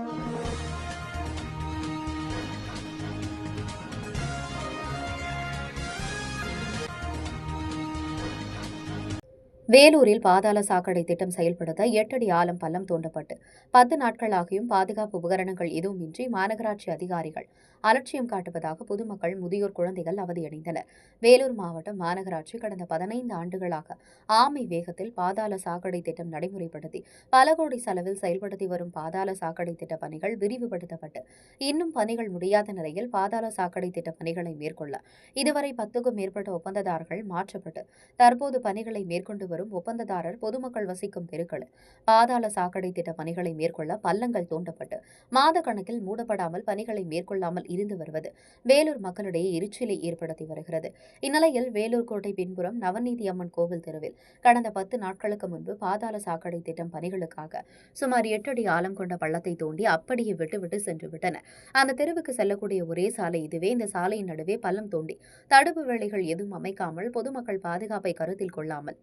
you வேலூரில் பாதாள சாக்கடை திட்டம் செயல்படுத்த எட்டடி ஆழம் பள்ளம் தோண்டப்பட்டு பத்து நாட்களாகியும் பாதுகாப்பு உபகரணங்கள் எதுவுமின்றி மாநகராட்சி அதிகாரிகள் அலட்சியம் காட்டுவதாக பொதுமக்கள் முதியோர் குழந்தைகள் அவதியடைந்தனர். வேலூர் மாவட்டம் மாநகராட்சி கடந்த பதினைந்து ஆண்டுகளாக ஆமை வேகத்தில் பாதாள சாக்கடை திட்டம் நடைமுறைப்படுத்தி பல கோடி செலவில் செயல்படுத்தி வரும் பாதாள சாக்கடை திட்ட பணிகள் விரிவுபடுத்தப்பட்டு இன்னும் பணிகள் முடியாத நிலையில் பாதாள சாக்கடை திட்ட பணிகளை மேற்கொள்ள இதுவரை பத்துக்கும் மேற்பட்ட ஒப்பந்ததாரர்கள் மாற்றப்பட்டு தற்போது பணிகளை மேற்கொண்டு வரும் ஒப்பந்ததாரர் பொதுமக்கள் வசிக்கும் தெருக்களில் பாதாள சாக்கடை திட்ட பணிகளை மேற்கொள்ள பள்ளங்கள் தோண்டப்பட்டு மாத கணக்கில் மூடப்படாமல் பணிகளை மேற்கொள்ளாமல் இருந்து வருவது வேலூர் மக்களிடையே எரிச்சலை ஏற்படுத்தி வருகிறது. இந்நிலையில் வேலூர் கோட்டை பின்புறம் நவநீதி அம்மன் கோவில் தெருவில் கடந்த பத்து நாட்களுக்கு முன்பு பாதாள சாக்கடை திட்டம் பணிகளுக்காக சுமார் எட்டடி ஆழம் கொண்ட பள்ளத்தை தோண்டி அப்படியே விட்டுவிட்டு சென்று விட்டனர் அந்த தெருவுக்கு செல்லக்கூடிய ஒரே சாலை இதுவே. இந்த சாலையின் நடுவே பள்ளம் தோண்டி தடுப்பு வேலைகள் எதுவும் அமைக்காமல் பொதுமக்கள் பாதுகாப்பை கருத்தில் கொள்ளாமல்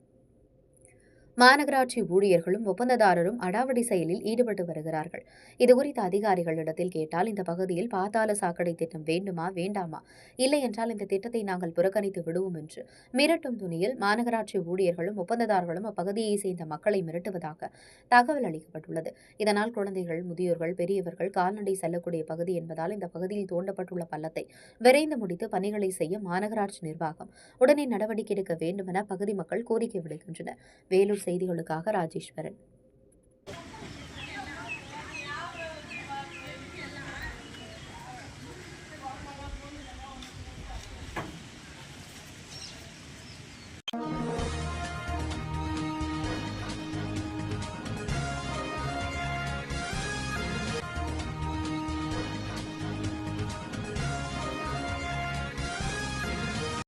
மாநகராட்சி ஊழியர்களும் ஒப்பந்ததாரரும் அடாவடி செயலில் ஈடுபட்டு வருகிறார்கள். இதுகுறித்த அதிகாரிகளிடத்தில் கேட்டால் இந்த பகுதியில் பாதாள சாக்கடை திட்டம் வேண்டுமா வேண்டாமா? இல்லை என்றால் இந்த திட்டத்தை நாங்கள் புறக்கணித்து விடுவோம் என்று மிரட்டும் துணியில் மாநகராட்சி ஊழியர்களும் ஒப்பந்ததாரர்களும் அப்பகுதியை சேர்ந்த மக்களை மிரட்டுவதாக தகவல் அளிக்கப்பட்டுள்ளது. இதனால் குழந்தைகள் முதியோர்கள் பெரியவர்கள் கால்நடை செல்லக்கூடிய பகுதி என்பதால் இந்த பகுதியில் தோண்டப்பட்டுள்ள பள்ளத்தை விரைந்து முடித்து பணிகளை செய்ய மாநகராட்சி நிர்வாகம் உடனே நடவடிக்கை எடுக்க வேண்டுமென பகுதி மக்கள் கோரிக்கை விடுக்கின்றனர். வேலூர் செய்திகளுக்காக ராஜேஸ்வரன்.